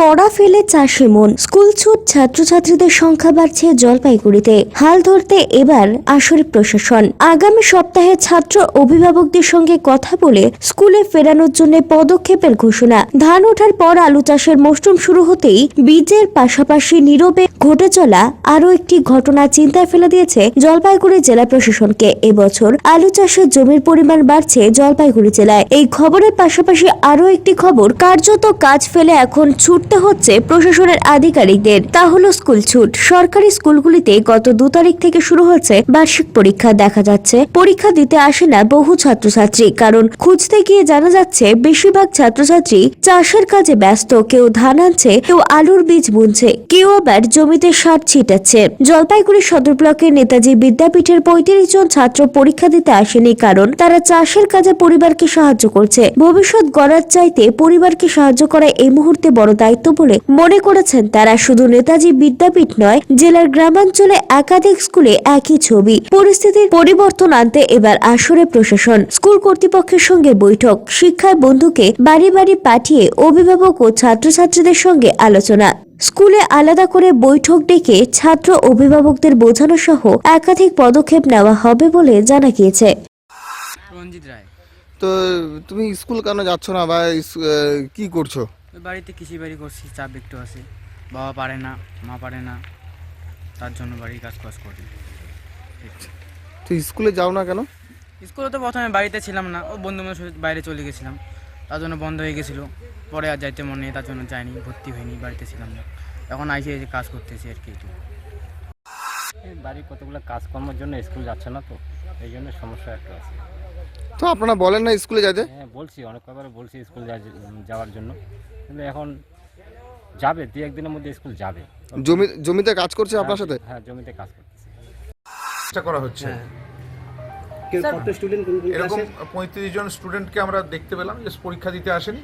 পড়া ফেলে চাষে মন। স্কুল ছুট ছাত্রছাত্রীদের সংখ্যা বাড়ছে জলপাইগুড়িতে। হাল ধরতে এবার আসরে প্রশাসন। আগামী সপ্তাহে ছাত্র অভিভাবকদের সঙ্গে কথা বলে স্কুলে ফেরানোর জন্য পদক্ষেপের ঘোষণা। ধান ওঠার পর আলু চাষের মৌসুম শুরু হতেই বীজের পাশাপাশি নীরবে ঘটে চলা আরও একটি ঘটনা চিন্তায় ফেলে দিয়েছে জলপাইগুড়ি জেলা প্রশাসনকে। এবছর আলু চাষের জমির পরিমাণ বাড়ছে জলপাইগুড়ি জেলায়। এই খবরের পাশাপাশি আরও একটি খবর, কার্যত কাজ ফেলে এখন ছুটতে হচ্ছে প্রশাসনের আধিকারিকদের। তা হলো স্কুল ছুট। সরকারি স্কুলগুলিতে গত দু তারিখ থেকে শুরু হচ্ছে বার্ষিক পরীক্ষা, দেখা যাচ্ছে। পরীক্ষা দিতে আসে না বহু ছাত্রছাত্রী, কারণ খুঁজতে গিয়ে জানা যাচ্ছে বেশিরভাগ ছাত্রছাত্রী চাষের কাজে ব্যস্ত, কেউ ধান আনছে, কেউ আলুর বীজ বুনছে, কেউ আবার জমিতে সার ছিটাচ্ছে। জলপাইগুড়ি সদর ব্লকের নেতাজি বিদ্যাপীঠের পঁয়ত্রিশ জন ছাত্র পরীক্ষা দিতে আসেনি কারণ তারা চাষের কাজে পরিবারকে সাহায্য করছে। ভবিষ্যৎ গড়ার চাইতে পরিবারকে সাহায্য করা এই মুহূর্তে বড় দায়িত্ব। বলে মনে করেছেন তারা শুধু নেতাজি বিদ্যাপীঠ নয় জেলার গ্রামাঞ্চলে একাধিক স্কুলে একই ছবি। পরিস্থিতির পরিবর্তন আনতে এবার আসরে প্রশাসন। স্কুল কর্তৃপক্ষের সঙ্গে বৈঠক। শিক্ষায় বন্ধুকে বাড়ি বাড়ি পাঠিয়ে অভিভাবক ও ছাত্রছাত্রীদের সঙ্গে আলোচনা। স্কুলে আলাদা করে বৈঠক ডেকে ছাত্র অভিভাবকদের বোঝানো সহ একাধিক পদক্ষেপ নেওয়া হবে বলে জানা গিয়েছে। তো তুমি স্কুল কেন যাচ্ছ না বা কি করছ? বাড়িতে কৃষি বাড়ি করছি চাপ একটু আছে। বাবা পারে না মা পারে না তার জন্য বাড়ির কাজ কাজ করি। তো স্কুলে যাও না কেন? স্কুলে তো প্রথমে বাড়িতে ছিলাম না ও বন্ধু বান্ধবের সাথে বাইরে চলে গেছিলাম। তার জন্য বন্ধ হয়ে গেছিল পরে আর যাইতে মনে নেই তার জন্য যাইনি ভর্তি হয়নি বাড়িতে ছিলাম না। এখন আইসে এই কাজ করতেছি আর কি একটু। বাড়ির কতগুলো কাজকর্মের জন্য স্কুল যাচ্ছে না তো? এই জন্য সমস্যা একটু আছে। তো আপনারা বলেন না স্কুলে যেতে হ্যাঁ বলছি অনেক কবার বলছি স্কুল যা- যাওয়ার জন্য। কিন্তু এখন যাবে দু একদিনের মধ্যে স্কুল যাবে। জমি জমিতে কাজ করছে আপনার সাথে? হ্যাঁ জমিতে কাজ করছে চেষ্টা করা হচ্ছে। এরকম পঁয়ত্রিশ জন স্টুডেন্টকে আমরা দেখতে পেলাম যে পরীক্ষা দিতে আসেনি।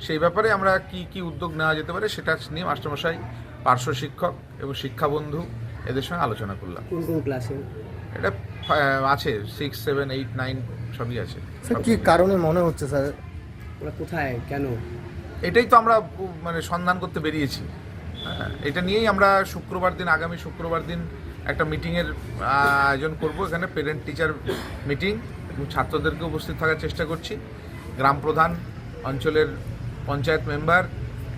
সেই ব্যাপারে আমরা কি কি উদ্যোগ নেওয়া যেতে পারে সেটা নিয়ে মাস্টারমশাই পার্শ্ব শিক্ষক এবং শিক্ষাবন্ধু এদের সঙ্গে আলোচনা করলাম। কোন কোন ক্লাসে এটা আছে সিক্স সেভেন এইট নাইন সবই আছে। স্যার কি কারণে মনে হচ্ছে স্যার? ওরা কোথায়? কেন? এটাই তো আমরা মানে সন্ধান করতে বেরিয়েছি। হ্যাঁ, এটা নিয়েই আমরা শুক্রবার দিন আগামী শুক্রবার দিন একটা মিটিংয়ের আয়োজন করব। এখানে পেরেন্ট টিচার মিটিং এবং ছাত্রদেরকে উপস্থিত থাকার চেষ্টা করছি। গ্রাম প্রধান অঞ্চলের পঞ্চায়েত মেম্বার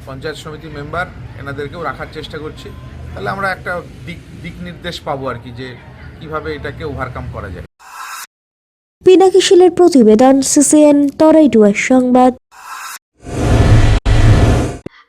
পঞ্চায়েত সমিতি মেম্বার এনাদেরকেও রাখার চেষ্টা করছি। তাহলে আমরা একটা দিক দিক নির্দেশ পাবো আর কি যে কীভাবে এটাকে ওভারকাম করা যায়। পিনাকি শিলের প্রতিবেদন সিসিএন তরাইডুয়ার সংবাদ।